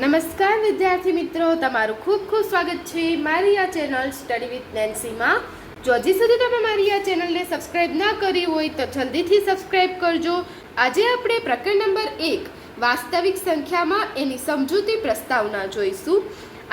નમસ્કાર, વિદ્યાર્થી મિત્રો. તમારું ખૂબ ખૂબ સ્વાગત છે મારી આ ચેનલ સ્ટડી વિથ નેન્સીમાં જો હજી સુધી તમે મારી આ ચેનલને સબસ્ક્રાઇબ ના કરી હોય, તો જલ્દીથી સબસ્ક્રાઇબ કરજો. આજે આપણે પ્રકરણ નંબર એક, વાસ્તવિક સંખ્યામાં એની સમજૂતી પ્રસ્તાવના જોઈશું.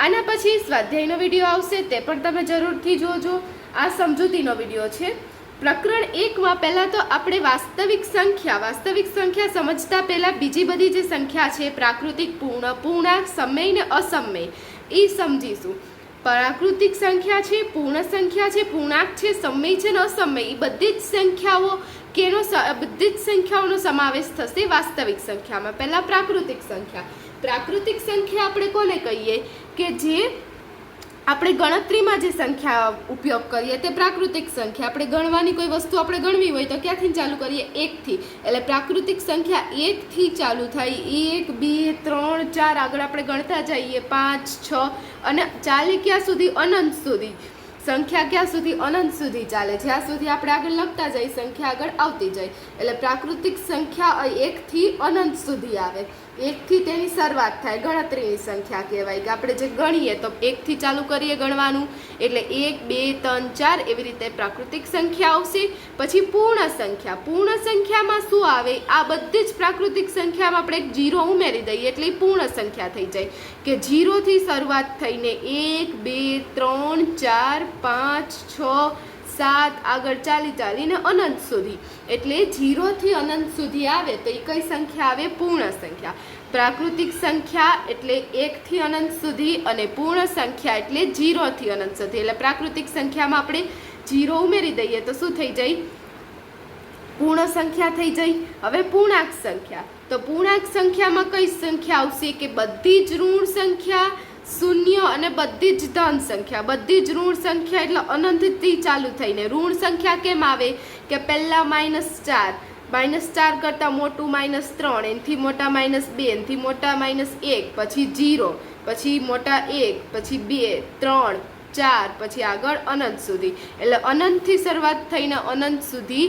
આના પછી સ્વાધ્યાયનો વીડિયો આવશે, તે પણ તમે જરૂરથી જોજો. આ સમજૂતીનો વીડિયો છે. પ્રકરણ એકમાં પહેલાં તો આપણે વાસ્તવિક સંખ્યા વાસ્તવિક સંખ્યા સમજતા પહેલાં બીજી બધી જે સંખ્યા છે, પ્રાકૃતિક પૂર્ણ, પૂર્ણાંક, સમય ને અસમય, એ સમજીશું. પ્રાકૃતિક સંખ્યા છે, પૂર્ણ સંખ્યા છે, પૂર્ણાંક છે, સમય છે ને અસમય, એ બધી જ સંખ્યાઓ કેનો બધી જ સંખ્યાઓનો સમાવેશ થશે વાસ્તવિક સંખ્યામાં. પહેલાં પ્રાકૃતિક સંખ્યા. પ્રાકૃતિક સંખ્યા આપણે કોને કહીએ? કે જે આપણે ગણતરીમાં જે સંખ્યા ઉપયોગ કરીએ તે પ્રાકૃતિક સંખ્યા. આપણે ગણવાની કોઈ વસ્તુ આપણે ગણવી હોય તો ક્યાંથી ચાલુ કરીએ? એકથી. એટલે પ્રાકૃતિક સંખ્યા એકથી ચાલુ થાય. એક, બે, ત્રણ, ચાર આગળ આપણે ગણતા જઈએ. પાંચ, છ અને ચાલે ક્યાં સુધી? અનંત સુધી. સંખ્યા ક્યાં સુધી? અનંત સુધી ચાલે. જ્યાં સુધી આપણે આગળ લખતા જઈએ, સંખ્યા આગળ આવતી જાય. એટલે પ્રાકૃતિક સંખ્યા એકથી અનંત સુધી આવે. એકથી તેની શરૂઆત થાય, ગણતરીની સંખ્યા કહેવાય કે આપણે જે ગણીએ તો એકથી ચાલુ કરીએ ગણવાનું, એટલે એક, બે, ત્રણ, ચાર એવી રીતે પ્રાકૃતિક સંખ્યા આવશે. પછી પૂર્ણ સંખ્યા. પૂર્ણ સંખ્યામાં શું આવે? આ બધી જ પ્રાકૃતિક સંખ્યામાં આપણે એક જીરો ઉમેરી દઈએ એટલે પૂર્ણ સંખ્યા થઈ જાય. કે જીરોથી શરૂઆત થઈને એક, બે, ત્રણ, ચાર, પાંચ, છ સાત આગળ ચાલી ચાલીને અનંત સુધી. એટલે જીરોથી અનંત સુધી આવે તો એ કઈ સંખ્યા આવે? પૂર્ણ સંખ્યા. પ્રાકૃતિક સંખ્યા એટલે એકથી અનંત સુધી અને પૂર્ણ સંખ્યા એટલે જીરોથી અનંત સુધી. એટલે પ્રાકૃતિક સંખ્યામાં આપણે જીરો ઉમેરી દઈએ તો શું થઈ જાય? પૂર્ણ સંખ્યા થઈ જાય. હવે પૂર્ણાંક સંખ્યા. તો પૂર્ણાંક સંખ્યામાં કઈ સંખ્યા આવશે? કે બધી જ ઋણ સંખ્યા શૂન્ય અને બધી જ ધન સંખ્યા, બધી જ ઋણ સંખ્યા એટલે અનંતથી ચાલુ થઈને. ઋણ સંખ્યા કેમ આવે? કે પહેલાં માઇનસ ચાર માઇનસ ચાર કરતાં મોટું માઇનસ ત્રણ, એનાથી મોટા માઇનસ બે, એનાથી મોટા માઇનસ એક, પછી જીરો પછી મોટા એક, પછી બે, ત્રણ, ચાર, પછી આગળ અનંત સુધી. એટલે અનંતથી શરૂઆત થઈને અનંત સુધી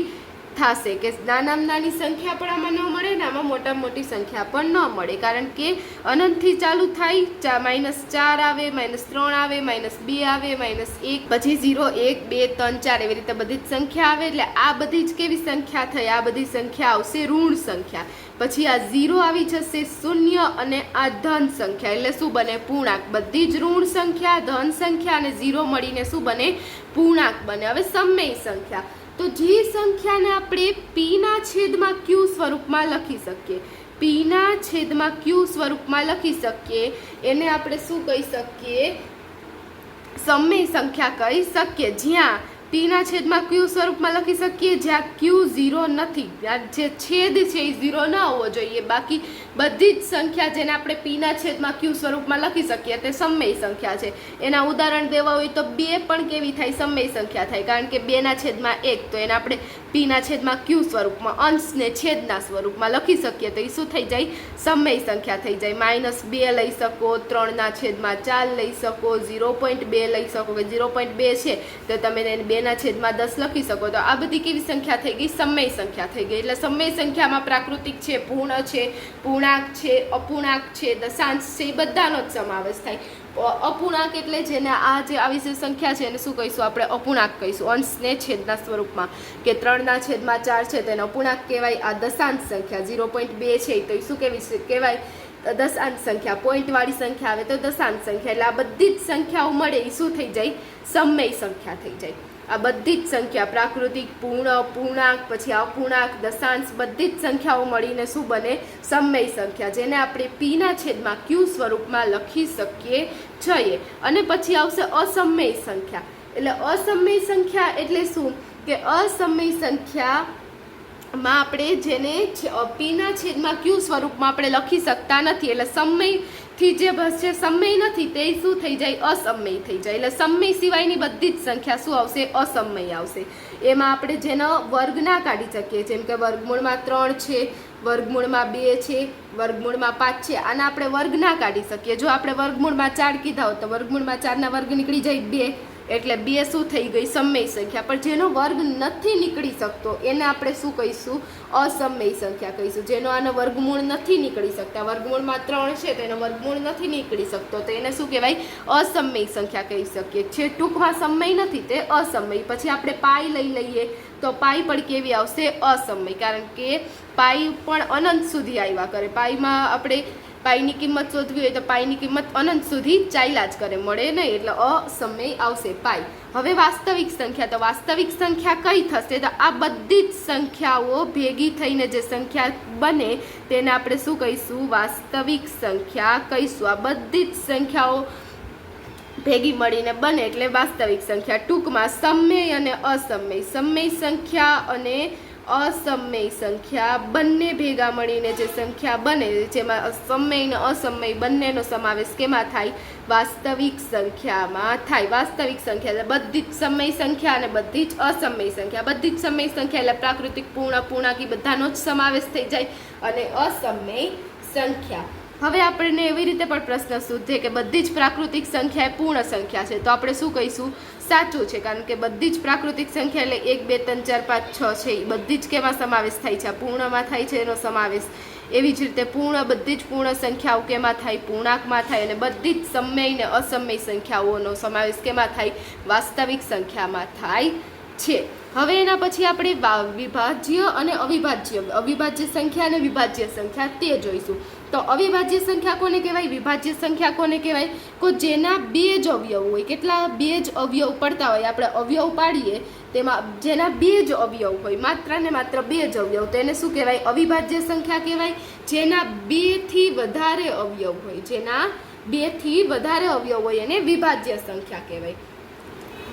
થશે કે નાનામાં નાની સંખ્યા પણ આમાં ન મળે ને આમાં મોટા મોટી સંખ્યા પણ ન મળે. કારણ કે અનંતથી ચાલુ થાય, ચા માઇનસ ચાર આવે, માઇનસ ત્રણ આવે, માઇનસ બે આવે, માઇનસ એક, પછી ઝીરો, એક, બે, ત્રણ, ચાર એવી રીતે બધી જ સંખ્યા આવે એટલે આ બધી જ કેવી સંખ્યા થઈ? આ બધી સંખ્યા આવશે ઋણ સંખ્યા. પછી આ ઝીરો આવી જશે શૂન્ય અને આ ધન સંખ્યા. એટલે શું બને? પૂર્ણાંક. બધી જ ઋણ સંખ્યા, ધન સંખ્યા અને ઝીરો મળીને શું બને? પૂર્ણાંક બને. હવે સમય સંખ્યા. તો જે સંખ્યાને આપણે પીના છેદમાં ક્યુ સ્વરૂપમાં લખી શકીએ. પીના છેદમાં ક્યુ સ્વરૂપમાં લખી શકીએ. એને આપણે શું કહી શકીએ? સમય સંખ્યા કહી શકીએ. જ્યાં પીના છેદમાં ક્યુ સ્વરૂપમાં લખી શકીએ, જ્યાં ક્યુ ઝીરો નથી. જે છેદ છે, એ ઝીરો ન હોવો જોઈએ. બાકી બધી જ સંખ્યા જેને આપણે પીના છેદમાં ક્યુ સ્વરૂપમાં લખી શકીએ, તે સમય સંખ્યા છે. એના ઉદાહરણ દેવા હોય તો બે પણ કેવી થાય? સમય સંખ્યા થાય. કારણ કે બેના છેદમાં એક, તો એને આપણે પીના છેદમાં ક્યુ સ્વરૂપમાં, અંશને છેદના સ્વરૂપમાં લખી શકીએ તો એ શું થઈ જાય, સમય સંખ્યા થઈ જાય. માઇનસ બે લઈ શકો, ત્રણના છેદમાં ચાર લઈ શકો, ઝીરો પોઈન્ટ બે લઈ શકો. કે ઝીરો પોઈન્ટ બે છે, તો તમે એને બેના છેદમાં દસ લખી શકો. તો આ બધી કેવી સંખ્યા થઈ ગઈ? સમય સંખ્યા થઈ ગઈ. એટલે સમય સંખ્યામાં પ્રાકૃતિક છે, પૂર્ણ છે, પૂર્ણાંક છે, અપૂર્ણાંક છે, દશાંશ છે, એ બધાનો જ સમાવેશ થાય. અપૂર્ણાંક એટલે જેને આ જે આવી જે સંખ્યા છે એને શું કહીશું? આપણે અપૂર્ણાંક કહીશું. અંશને છેદના સ્વરૂપમાં કે ત્રણના છેદમાં ચાર છે તેને અપૂર્ણાંક કહેવાય. આ દશાંશ સંખ્યા ઝીરો પોઈન્ટ બે છે તો એ શું કેવી કહેવાય? દશાંશ સંખ્યા. પોઈન્ટવાળી સંખ્યા આવે તો દશાંશ સંખ્યા. એટલે આ બધી જ સંખ્યાઓ મળે એ શું થઈ જાય? સમય સંખ્યા થઈ જાય. આ બધી જ સંખ્યા, પ્રાકૃતિક પૂર્ણ પૂર્ણાંક પછી અપૂર્ણાંક, દશાંશ, બધી જ સંખ્યાઓ મળીને શું બને? સમય સંખ્યા, જેને આપણે પીના છેદમાં ક્યુ સ્વરૂપમાં લખી શકીએ છીએ. અને પછી આવશે અસમય સંખ્યા. એટલે અસમય સંખ્યા એટલે શું? કે અસમય સંખ્યા માં આપણે જેને પીના છેદમાં ક્યુ સ્વરૂપમાં આપણે લખી શકતા નથી. એટલે સમયથી જે બસ છે, સમય નથી, તે શું થઈ જાય? અસમય થઈ જાય. એટલે સમય સિવાયની બધી જ સંખ્યા શું આવશે? અસમય આવશે. એમાં આપણે જેનો વર્ગ ના કાઢી શકીએ. જેમ કે વર્ગમૂળમાં ત્રણ છે, વર્ગમૂળમાં બે છે, વર્ગમૂળમાં પાંચ છે. આના આપણે વર્ગ ના કાઢી શકીએ. જો આપણે વર્ગમૂળમાં ચાર કીધા હોત તો વર્ગમૂળમાં ચારના વર્ગ નીકળી જાય બે. એટલે બે શું થઈ ગઈ? સમય સંખ્યા. પણ જેનો વર્ગ નથી નીકળી શકતો, એને આપણે શું કહીશું? અસમય સંખ્યા કહીશું. જેનો આનો વર્ગમૂળ નથી નીકળી શકતા, વર્ગમૂળમાં ત્રણ છે, તો એનો વર્ગમૂળ નથી નીકળી શકતો, તો એને શું કહેવાય? અસમય સંખ્યા કહી શકીએ. જે ટૂંકમાં સમય નથી, તે અસમય. પછી આપણે પાઈ લઈ લઈએ, તો પાઈ પણ કેવી આવશે? અસમય. કારણ કે પાઈ પણ અનંત સુધી આવ્યા કરે. પાઈમાં આપણે પાઈની કિંમત શોધવી હોય તો પાઈની કિંમત અનંત સુધી ચાલ્યા જ કરે. મળે નહીં એટલે અસમય આવશે પાઈ. હવે વાસ્તવિક સંખ્યા. તો વાસ્તવિક સંખ્યા કઈ થશે? તો આ બધી જ સંખ્યાઓ ભેગી થઈને જે સંખ્યા બને તેને આપણે શું કહીશું? વાસ્તવિક સંખ્યા કહીશું. આ બધી જ સંખ્યાઓ ભેગી મળીને બને એટલે વાસ્તવિક સંખ્યા. ટૂંકમાં સમય અને અસમય. સમય સંખ્યા અને અસમય સંખ્યા બંને ભેગા મળીને જે સંખ્યા બને જેમાં સમય અને અસમય બંનેનો સમાવેશ કેમાં થાય? વાસ્તવિક સંખ્યામાં થાય. વાસ્તવિક સંખ્યા એટલે બધી જ સમય સંખ્યા અને બધી જ અસમય સંખ્યા. બધી જ સમય સંખ્યા એટલે પ્રાકૃતિક, પૂર્ણ, પૂર્ણાંકી બધાનો જ સમાવેશ થઈ જાય અને અસમય સંખ્યા. હવે આપણને એવી રીતે પણ પ્રશ્ન શોધે કે બધી જ પ્રાકૃતિક સંખ્યા એ પૂર્ણ સંખ્યા છે. તો આપણે શું કહીશું? સાચું છે, કારણ કે બધી જ પ્રાકૃતિક સંખ્યા એટલે એક, બે, ત્રણ, ચાર, પાંચ, છ છે એ બધી જ કેમાં સમાવેશ થાય છે. પૂર્ણમાં થાય છે, એનો સમાવેશ. એવી જ રીતે પૂર્ણ, બધી જ પૂર્ણ સંખ્યાઓ કેમાં થાય? પૂર્ણાંકમાં થાય અને બધી જ સમય ને અસમય સંખ્યાઓનો સમાવેશ કેમાં થાય? વાસ્તવિક સંખ્યામાં થાય છે. હવે એના પછી આપણે વિભાજ્ય અને અવિભાજ્ય અવિભાજ્ય સંખ્યા અને વિભાજ્ય સંખ્યા તે જોઈશું. તો અવિભાજ્ય સંખ્યા કોને કહેવાય? વિભાજ્ય સંખ્યા કોને કહેવાય? કો જેના બે જ અવયવ હોય, કેટલા બે જ અવયવ પડતા હોય, આપણે અવયવ પાડીએ, તેમાં જેના બે જ અવયવ હોય, માત્ર ને માત્ર બે જ અવયવ, તો એને શું કહેવાય? અવિભાજ્ય સંખ્યા કહેવાય. જેના બેથી વધારે અવયવ હોય, જેના બેથી વધારે અવયવ હોય, એને વિભાજ્ય સંખ્યા કહેવાય.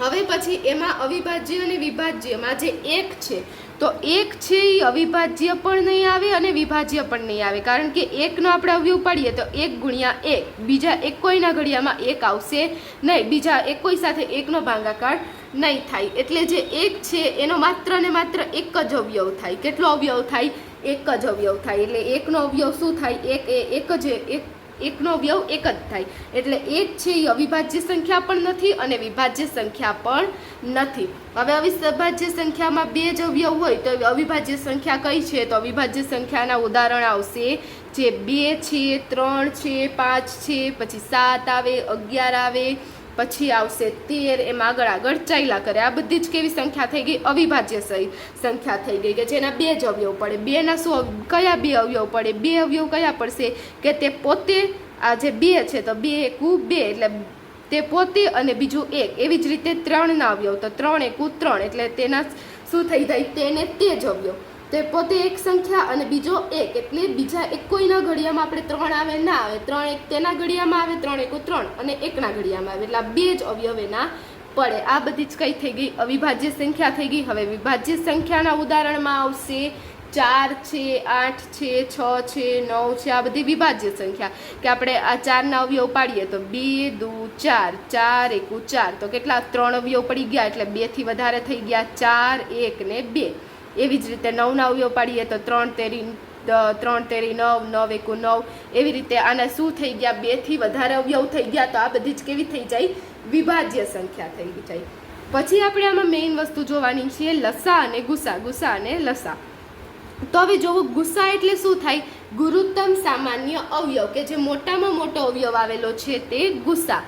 હવે પછી એમાં અવિભાજ્ય અને વિભાજ્યમાં જે એક છે, તો એક છે એ અવિભાજ્ય પણ નહીં આવે અને વિભાજ્ય પણ નહીં આવે. કારણ કે એકનો આપણે અવયવ પાડીએ તો એક ગુણ્યા એક, બીજા એક કોઈના ઘડિયામાં એક આવશે નહીં, બીજા એક કોઈ સાથે એકનો ભાંગાકાર નહીં થાય. એટલે જે એક છે, એનો માત્ર ને માત્ર એક જ અવયવ થાય. કેટલો અવયવ થાય? એક જ અવયવ થાય. એટલે એકનો અવયવ શું થાય? એક એ, એક જ એક એકનો અવયવ એક જ થાય. એટલે એક છે એ અવિભાજ્ય સંખ્યા પણ નથી અને વિભાજ્ય સંખ્યા પણ નથી. હવે અવિભાજ્ય સંખ્યામાં બે જ અવયવ હોય તો અવિભાજ્ય સંખ્યા કઈ છે? તો અવિભાજ્ય સંખ્યાના ઉદાહરણ આવશે જે બે છે, ત્રણ છે, પાંચ છે, પછી સાત આવે, અગિયાર આવે પછી આવશે તેર, એમ આગળ આગળ ચાલ્યા કરે. આ બધી જ કેવી સંખ્યા થઈ ગઈ? અવિભાજ્ય સહી સંખ્યા થઈ ગઈ કે જેના બે જ અવયવ પડે. બેના શું કયા બે અવયવ પડે? બે અવયવ કયા પડશે? કે તે પોતે, આ જે બે છે તો બે એકુ બે, એટલે તે પોતે અને બીજું એક. એવી જ રીતે ત્રણના અવયવ. તો ત્રણ એકુ ત્રણ, એટલે તેના શું થઈ જાય? તેને તે જ અવયવ. તે પોતે એક સંખ્યા અને બીજો એક. એટલે બીજા એક કોઈના ઘડિયામાં આપણે ત્રણ આવે ના આવે. ત્રણ એક તેના ઘડિયામાં આવે, ત્રણ એકો ત્રણ અને એકના ઘડિયામાં આવે. એટલે આ બે જ અવયવ એના પડે. આ બધી જ કઈ થઈ ગઈ? અવિભાજ્ય સંખ્યા થઈ ગઈ. હવે વિભાજ્ય સંખ્યાના ઉદાહરણમાં આવશે. ચાર છે, આઠ છે, છ છે, નવ છે. આ બધી વિભાજ્ય સંખ્યા. કે આપણે આ ચારના અવયવ પાડીએ તો બે, દુ, ચાર. ચાર એકુ ચાર. તો કેટલા? ત્રણ અવયવ પડી ગયા. એટલે બેથી વધારે થઈ ગયા. ચાર, એક ને બે. એવી જ રીતે નવ અવયવ પાડીએ તો ત્રણ તેરી ત્રણ તેરી, નવ નવ, એકુ, નવ, એવી રીતે આના શું થઈ ગયા? બેથી વધારે અવયવ થઈ ગયા તો આ બધી જ કેવી થઈ જાય? વિભાજ્ય સંખ્યા થઈ જાય. પછી આપણે આમાં મેઇન વસ્તુ જોવાની છે લસા અને ગુસા ગુસા અને લસા. તો હવે જોવું ગુસ્સા એટલે શું થાય? ગુરુત્તમ સામાન્ય અવયવ કે જે મોટામાં મોટો અવયવ આવેલો છે તે ગુસ્સા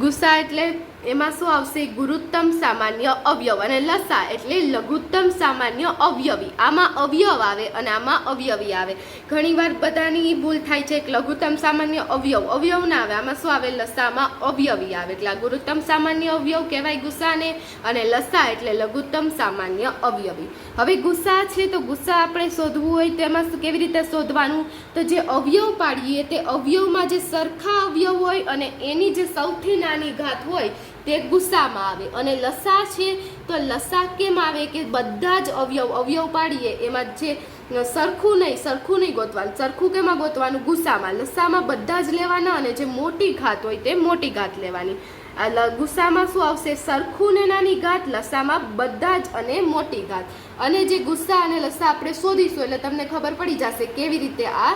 ગુસ્સા એટલે એમાં શું આવશે? ગુરુત્તમ સામાન્ય અવયવ અને લસા એટલે લઘુત્તમ સામાન્ય અવયવી. આમાં અવયવ આવે અને આમાં અવયવી આવે. ઘણીવાર બધાની ભૂલ થાય છે કે લઘુત્તમ સામાન્ય અવયવ અવયવ ના આવે. આમાં શું આવે? લસામાં અવયવી આવે. એટલે ગુરુત્તમ સામાન્ય અવયવ કહેવાય ગુસ્સાને અને લસા એટલે લઘુત્તમ સામાન્ય અવયવી. હવે ગુસ્સા છે તો ગુસ્સા આપણે શોધવું હોય તો એમાં કેવી રીતે શોધવાનું? તો જે અવયવ પાડીએ તે અવયવમાં જે સરખા અવયવ હોય અને એની જે સૌથી નાની ઘાત હોય તે ગુસ્સામાં આવે. અને લસા છે તો લસા કેમ આવે કે બધા જ અવયવ અવયવ પાડીએ, એમાં જે સરખું નહીં સરખું નહીં ગોતવાનું. સરખું કેમાં ગોતવાનું? ગુસ્સામાં. લસામાં બધા જ લેવાના અને જે મોટી ઘાત હોય તે મોટી ઘાત લેવાની. આ ગુસ્સામાં શું આવશે? સરખું ને નાની ઘાત, લસામાં બધા જ અને મોટી ઘાત. અને જે ગુસ્સા અને લસા આપણે શોધીશું, એટલે તમને ખબર પડી જશે કેવી રીતે આ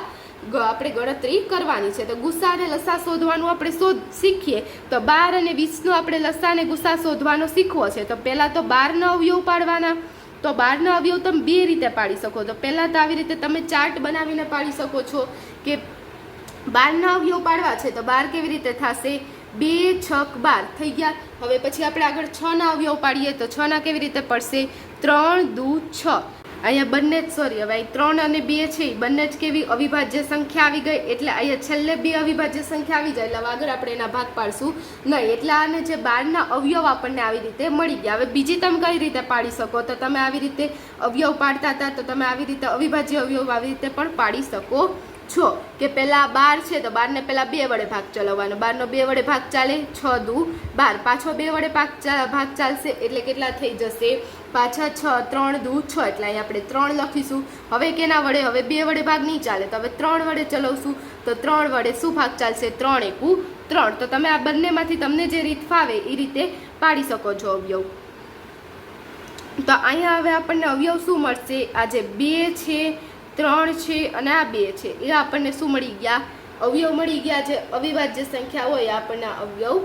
આપણે ગણતરી કરવાની છે. તો ગુસ્સા અને લસા શોધવાનું આપણે શોધ શીખીએ. તો બાર અને વીસનો આપણે લસા અને ગુસ્સા શોધવાનો શીખવો છે. તો પહેલાં તો બારના અવયવ પાડવાના. તો બારના અવયવ તમે બે રીતે પાડી શકો. તો પહેલાં તો આવી રીતે તમે ચાર્ટ બનાવીને પાડી શકો છો કે બારના અવયવ પાડવા છે તો બાર કેવી રીતે થશે? બે, છક, બાર થઈ ગયા. હવે પછી આપણે આગળ છના અવયવ પાડીએ તો છના કેવી રીતે પડશે? ત્રણ, દુ, છ. અહીંયા બંને જ સોરી હવે અહીં ત્રણ અને બે છે એ બંને જ કેવી અવિભાજ્ય સંખ્યા આવી ગઈ, એટલે અહીંયા છેલ્લે બે અવિભાજ્ય સંખ્યા આવી જાય, એટલે આગળ આપણે એના ભાગ પાડશું. નહીં, એટલે આને જે બારના અવયવ આપણને આવી રીતે મળી ગયા. હવે બીજી તમે કઈ રીતે પાડી શકો? તો તમે આવી રીતે અવયવ પાડતા હતા, તો તમે આવી રીતે અવિભાજ્ય અવયવ આવી રીતે પણ પાડી શકો છો. કે પહેલાં બાર છે, તો બારને પહેલાં બે વડે ભાગ ચલાવવાનો. બારનો બે વડે ભાગ ચાલે, છ દુ બાર. પાછો બે વડે ભાગ ભાગ ચાલશે, એટલે કેટલા થઈ જશે? પાછા છ, ત્રણ, દુ, છ, એટલે અહીં આપણે ત્રણ લખીશું. હવે કેના વડે? હવે બે વડે ભાગ નહીં ચાલે. તો હવે ત્રણ વડે ચલાવશું. તો ત્રણ વડે શું ભાગ ચાલશે? ત્રણ એકુ ત્રણ. તો તમે આ બંનેમાંથી તમને જે રીત ફાવે એ રીતે પાડી શકો છો અવયવ. તો અહીંયા હવે આપણને અવયવ શું મળશે? આ જે બે છે, ત્રણ છે અને આ બે છે, એ આપણને શું મળી ગયા? અવયવ મળી ગયા જે અવિભાજ્ય સંખ્યા હોય આપણને અવયવ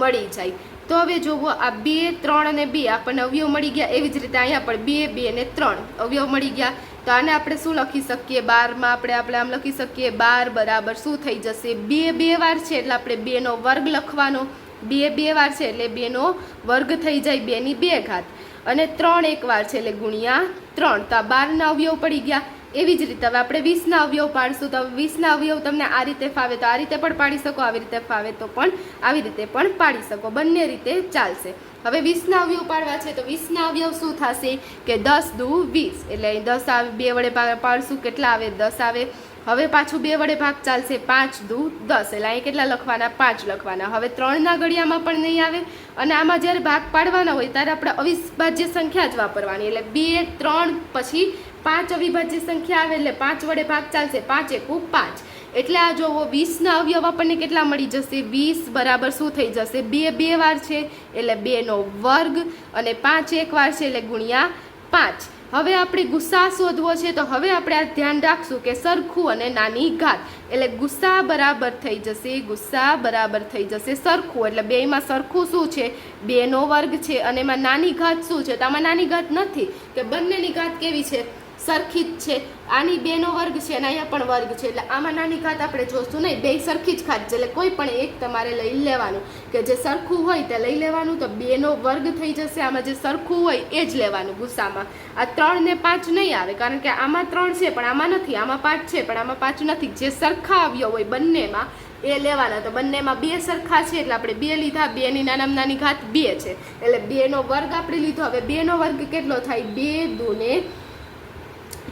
મળી જાય. તો હવે જોવો, આ બે, ત્રણ અને બે આપણને અવયવ મળી ગયા એવી જ રીતે અહીંયા પણ બે બે અને ત્રણ અવયવ મળી ગયા. તો આને આપણે શું લખી શકીએ? બારમાં આપણે આપણે આમ લખી શકીએ, બાર બરાબર શું થઈ જશે? બે બે વાર છે એટલે આપણે બેનો વર્ગ લખવાનો. બે બે વાર છે એટલે બેનો વર્ગ થઈ જાય બેની બે ઘાત. અને ત્રણ એક વાર છે એટલે ગુણ્યા ત્રણ. તો આ બારના અવયવ પડી ગયા. એવી જ રીતે હવે આપણે વીસના અવયવ પાડશું તો વીસના અવયવ તમને આ રીતે ફાવે તો આ રીતે પણ પાડી શકો, આવી રીતે ફાવે તો પણ આવી રીતે પણ પાડી શકો. બંને રીતે ચાલશે. હવે વીસના અવયવ પાડવા છે તો વીસના અવયવ શું થશે કે દસ દુ વીસ. એટલે દસ આવે, બે વડે પાડશું કેટલા આવે? દસ આવે. હવે પાછું બે વડે ભાગ ચાલશે પાંચ દુ દસ. એટલે અહીં કેટલા લખવાના? પાંચ લખવાના. હવે ત્રણના ઘડિયામાં પણ નહીં આવે અને આમાં જ્યારે ભાગ પાડવાના હોય ત્યારે આપણે અવિભાજ્ય સંખ્યા જ વાપરવાની. એટલે બે, ત્રણ પછી પાંચ અવિભાજ્ય સંખ્યા આવે એટલે પાંચ વડે ભાગ ચાલશે. પાંચ એકુ પાંચ. એટલે આ જોવો, વીસના અવયવ આપણને કેટલા મળી જશે? વીસ બરાબર શું થઈ જશે? બે બે વાર છે એટલે બેનો વર્ગ અને પાંચ એક વાર છે એટલે ગુણ્યા પાંચ. હવે આપણે ગુસ્સા શોધવો છે તો હવે આપણે આ ધ્યાન રાખશું કે સરખું અને નાની ઘાત. એટલે ગુસ્સા બરાબર થઈ જશે, ગુસ્સા બરાબર થઈ જશે સરખું. એટલે બેમાં સરખું શું છે? બેનો વર્ગ છે અને એમાં નાની ઘાત શું છે? તો આમાં નાની ઘાત નથી. કે બંનેની ઘાત કેવી છે? સરખી જ છે. આની બેનો વર્ગ છે અને અહીંયા પણ વર્ગ છે. એટલે આમાં નાની ઘાત આપણે જોશું નહીં. બે સરખી જ ખાત છે. એટલે કોઈ પણ એક તમારે લઈ લેવાનું. કે જે સરખું હોય તે લઈ લેવાનું. તો બેનો વર્ગ થઈ જશે. આમાં જે સરખું હોય એ જ લેવાનું ગુસ્સામાં. આ ત્રણ ને પાંચ નહીં આવે. કારણ કે આમાં ત્રણ છે, પણ આમાં નથી. આમાં પાંચ છે, પણ આમાં પાંચ નથી. જે સરખા આવ્યો હોય બંનેમાં, એ લેવાના. તો બંનેમાં બે સરખા છે, એટલે આપણે બે લીધા. બેની નાનામાં નાની ઘાત બે છે. એટલે બેનો વર્ગ આપણે લીધો. હવે બેનો વર્ગ કેટલો થાય? બે દુને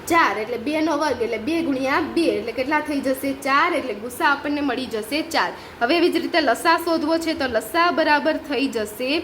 ચાર એટલે બે નો વર્ગ એટલે બે ગુણ્યા બે એટલે કેટલા થઈ જશે? ચાર એટલે ગુસ્સા આપણને મળી જશે ચાર. હવે એવી જ રીતે લસા શોધવો છે તો લસા બરાબર થઈ જશે.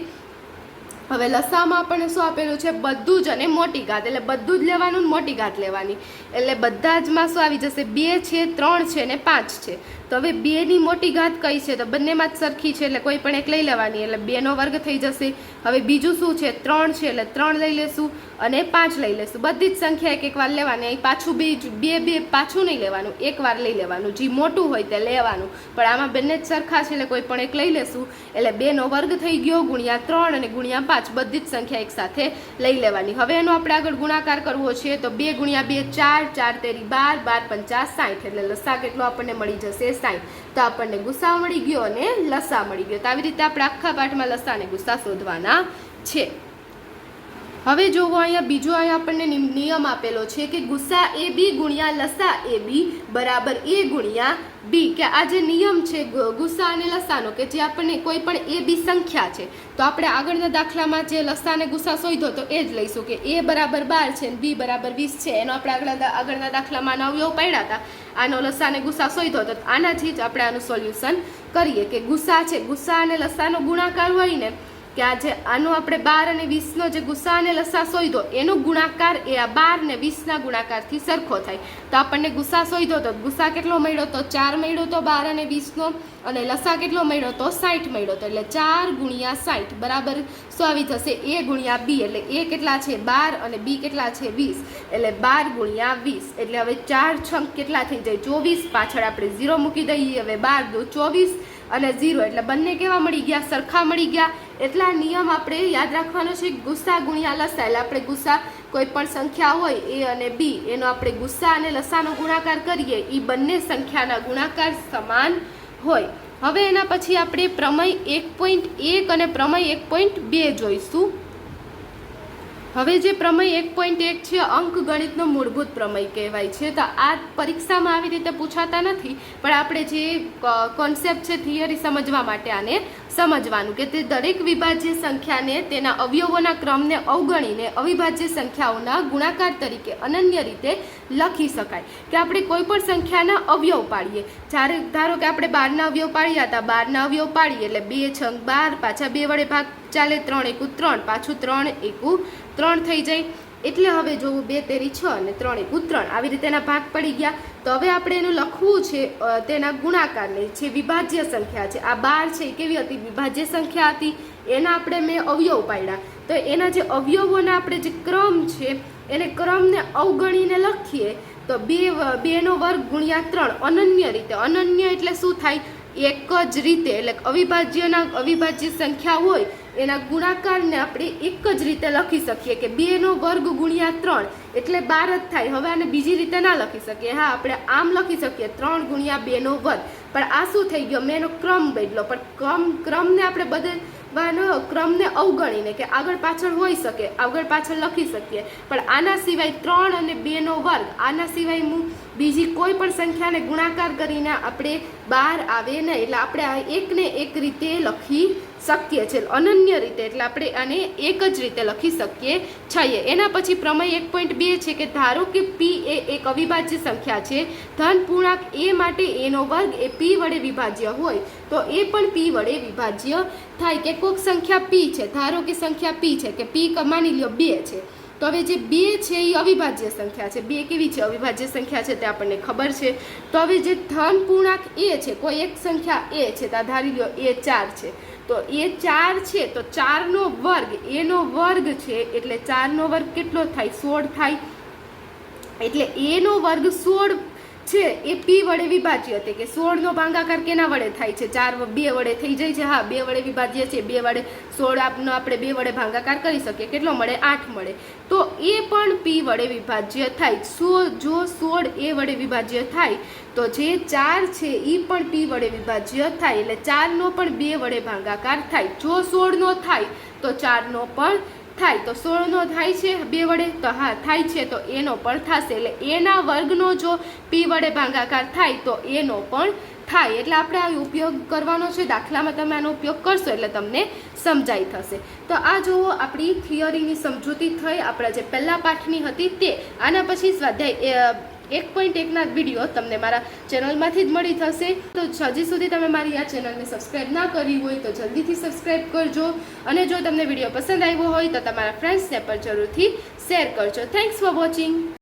હવે લસામાં આપણને શું આપેલું છે? બધું જ અને મોટી ઘાત. એટલે બધું જ લેવાનું મોટી ઘાત લેવાની. એટલે બધા જમાં શું આવી જશે? બે છે, ત્રણ છે ને પાંચ છે. તો હવે બેની મોટી ઘાત કઈ છે? તો બંનેમાં જ સરખી છે. એટલે કોઈ પણ એક લઈ લેવાની. એટલે બેનો વર્ગ થઈ જશે. હવે બીજું શું છે? ત્રણ છે એટલે ત્રણ લઈ લેશું અને પાંચ લઈ લેશું. બધી જ સંખ્યા એક એક વાર લેવાની. અહીં પાછું બે બે બે પાછું નહીં લેવાનું. એક વાર લઈ લેવાનું. જે મોટું હોય તે લેવાનું. પણ આમાં બંને જ સરખા છે એટલે કોઈ પણ એક લઈ લેશું. એટલે બેનો વર્ગ થઈ ગયો, ગુણ્યા ત્રણ અને ગુણ્યા પાંચ. બધી જ સંખ્યા એક સાથે લઈ લેવાની. હવે એનો આપણે આગળ ગુણાકાર કરવો છે, તો બે ગુણ્યા બે ચાર ચાર તેરી બાર બાર પંચાસ, સાઠ. એટલે લસા કેટલો આપણને મળી જશે? સાઠ. તો આપણને ગુસ્સા મળી ગયો અને લસા મળી ગયો. તો આવી રીતે આપણે આખા પાઠમાં લસા અને ગુસ્સા શોધવાના છે. હવે જોવો, અહીંયા બીજો અહીંયા આપણને નિયમ આપેલો છે કે ગુસ્સા એ બી ગુણ્યા લસા એ બી બરાબર એ ગુણ્યા બી. કે આ જે નિયમ છે ગુસ્સા અને લસાનો, કે જે આપણને કોઈ પણ એ બી સંખ્યા છે. તો આપણે આગળના દાખલામાં જે લસા અને ગુસ્સા શોધો તો એ જ લઈશું કે એ બરાબર બાર છે બી બરાબર વીસ છે. એનો આપણે આગળ આગળના દાખલામાં આનો અવયવ પડ્યા હતા. આનો લસા અને ગુસ્સા શોધો તો આનાથી જ આપણે આનું સોલ્યુશન કરીએ કે ગુસ્સા છે, ગુસ્સા અને લસાનો ગુણાકાર હોય ને કે જે આનો આપણે બાર અને વીસનો જે ગુસ્સા અને લસા સોયધો એનો ગુણાકાર એ આ બાર ને વીસના ગુણાકારથી સરખો થાય. તો આપણને ગુસ્સા સોયધો તો ગુસ્સા કેટલો મળ્યો તો ચાર મળ્યો તો બાર અને વીસનો અને લસા કેટલો મળ્યો તો સાઠ મળ્યો તો એટલે ચાર ગુણ્યા સાઠ બરાબર? શું આવી થશે એ ગુણ્યા બી, એટલે એ કેટલા છે? બાર અને બી કેટલા છે? વીસ. એટલે બાર ગુણ્યા વીસ. એટલે હવે ચાર છંક કેટલા થઈ જાય? ચોવીસ. પાછળ આપણે ઝીરો મૂકી દઈએ. હવે બાર દો ચોવીસ અને ઝીરો. એટલે બંને કેવા મળી ગયા? સરખા મળી ગયા. એટલા નિયમ આપણે યાદ રાખવાનો છે, ગુસ્સા ગુણ્યા લસા એટલે આપણે ગુસ્સા કોઈ પણ સંખ્યા હોય, એ અને બી, એનો આપણે ગુસ્સા અને લસાનો ગુણાકાર કરીએ એ બંને સંખ્યાના ગુણાકાર સમાન હોય. હવે એના પછી આપણે પ્રમેય એક પોઈન્ટ એક અને પ્રમેય એક પોઈન્ટ બે જોઈશું. હવે જે પ્રમેય એક પોઈન્ટ એક છે, અંક ગણિતનો મૂળભૂત પ્રમેય કહેવાય છે. તો આ પરીક્ષામાં આવી રીતે પૂછાતા નથી, પણ આપણે જે કોન્સેપ્ટ છે થિયરી સમજવા માટે આને સમજવાનું કે તે દરેક વિભાજ્ય સંખ્યાને તેના અવયવોના ક્રમને અવગણીને અવિભાજ્ય સંખ્યાઓના ગુણાકાર તરીકે અનન્ય રીતે લખી શકાય. કે આપણે કોઈ પણ સંખ્યાના અવયવ પાડીએ. જ્યારે ધારો કે આપણે બારના અવયવ પાડ્યા હતા, બારના અવયવ પાડીએ એટલે બે છંગ બાર, પાછા બે વડે ભાગ ચાલે, ત્રણ એકુ ત્રણ, પાછું ત્રણ એકુ ત્રણ થઈ જાય. એટલે હવે જોવું બે તેરી છ અને ત્રણ એકુ ત્રણ. આવી રીતે એના ભાગ પડી ગયા. તો હવે આપણે એનું લખવું છે તેના ગુણાકારને જે વિભાજ્ય સંખ્યા છે, આ બાર છે એ કેવી હતી? વિભાજ્ય સંખ્યા હતી, એના આપણે મેં અવયવ પાડ્યા. તો એના જે અવયવોના આપણે જે ક્રમ છે, એને ક્રમને અવગણીને લખીએ, તો બે, બેનો વર્ગ ગુણ્યા ત્રણ, અનન્ય રીતે. અનન્ય એટલે શું થાય? એક જ રીતે, એટલે અવિભાજ્યના અવિભાજ્ય સંખ્યા હોય એના ગુણાકારને આપણે એક જ રીતે લખી શકીએ કે બેનો વર્ગ ગુણ્યા ત્રણ એટલે બાર જ થાય. હવે આને બીજી રીતે ના લખી શકીએ. હા, આપણે આમ લખી શકીએ, ત્રણ ગુણ્યા બેનો વર્ગ. પણ આ શું થઈ ગયો? મેં એનો ક્રમ બદલો. પણ ક્રમ, ક્રમને આપણે બદલવાનો, ક્રમને અવગણીને કે આગળ પાછળ હોઈ શકે, આગળ પાછળ લખી શકીએ. પણ આના સિવાય ત્રણ અને બેનો વર્ગ, આના સિવાય હું બીજી કોઈ પણ સંખ્યાને ગુણાકાર કરીને આપણે બહાર આવે નહીં. એટલે આપણે આ એકને એક રીતે લખી શકીએ છે. અનન્ય રીતે, એટલે આપણે આને એક જ રીતે લખી શકીએ છીએ. એના પછી પ્રમેય એક પોઈન્ટ બે છે કે ધારો કે પી એ એક અવિભાજ્ય સંખ્યા છે, ધન પૂર્ણાંક એ માટે એનો વર્ગ એ પી વડે વિભાજ્ય હોય, તો એ પણ પી વડે વિભાજ્ય થાય. કે કોઈક સંખ્યા પી છે. ધારો કે સંખ્યા પી છે, કે પી માની લ્યો બે છે. તો હવે જે બે છે એ અવિભાજ્ય સંખ્યા છે. બે કેવી છે? અવિભાજ્ય સંખ્યા છે તે આપણને ખબર છે. તો હવે જે ધન પૂર્ણાંક એ છે, કોઈ એક સંખ્યા એ છે, તો ધારી લો એ ચાર છે. તો એ ચાર છે, તો ચારનો વર્ગ, એનો વર્ગ છે, એટલે ચારનો વર્ગ કેટલો થાય? સોળ થાય. એટલે એનો વર્ગ સોળ છે, એ પી વડે વિભાજ્ય હતી કે સોળનો ભાંગાકાર કેના વડે થાય છે? ચાર બે વડે થઈ જાય છે, હા, બે વડે વિભાજ્ય છે, બે વડે સોળ આપનો આપણે બે વડે ભાંગાકાર કરી શકીએ. કેટલો મળે? આઠ મળે. તો એ પણ પી વડે વિભાજ્ય થાય. સો, જો સોળ એ વડે વિભાજ્ય થાય, તો જે ચાર છે એ પણ પી વડે વિભાજ્ય થાય. એટલે ચારનો પણ બે વડે ભાંગાકાર થાય. જો સોળનો થાય, તો ચારનો પણ થાય તો સોળનો થાય છે, બે વડે તો હા થાય છે, તો એનો પણ થશે. એટલે એના વર્ગનો જો પી વડે ભાગાકાર થાય તો એનો પણ થાય. એટલે આપણે આ ઉપયોગ કરવાનો છે, દાખલામાં તમે આનો ઉપયોગ કરશો એટલે તમને સમજાઈ થશે. તો આ જુઓ, આપણી થિયરીની સમજૂતી થઈ. આપણા જે પહેલા પાઠની હતી તે. આના પછી સ્વાધ્યાય એક પોઈન્ટ એકના વીડિયો તમને મારા ચેનલમાંથી જ મળી થશે. તો હજી સુધી તમે મારી આ ચેનલને સબસ્ક્રાઈબ ના કરી હોય તો જલ્દીથી સબસ્ક્રાઈબ કરજો. અને જો તમને વીડિયો પસંદ આવ્યો હોય તો તમારા ફ્રેન્ડ્સને પણ જરૂરથી શેર કરજો. Thanks for watching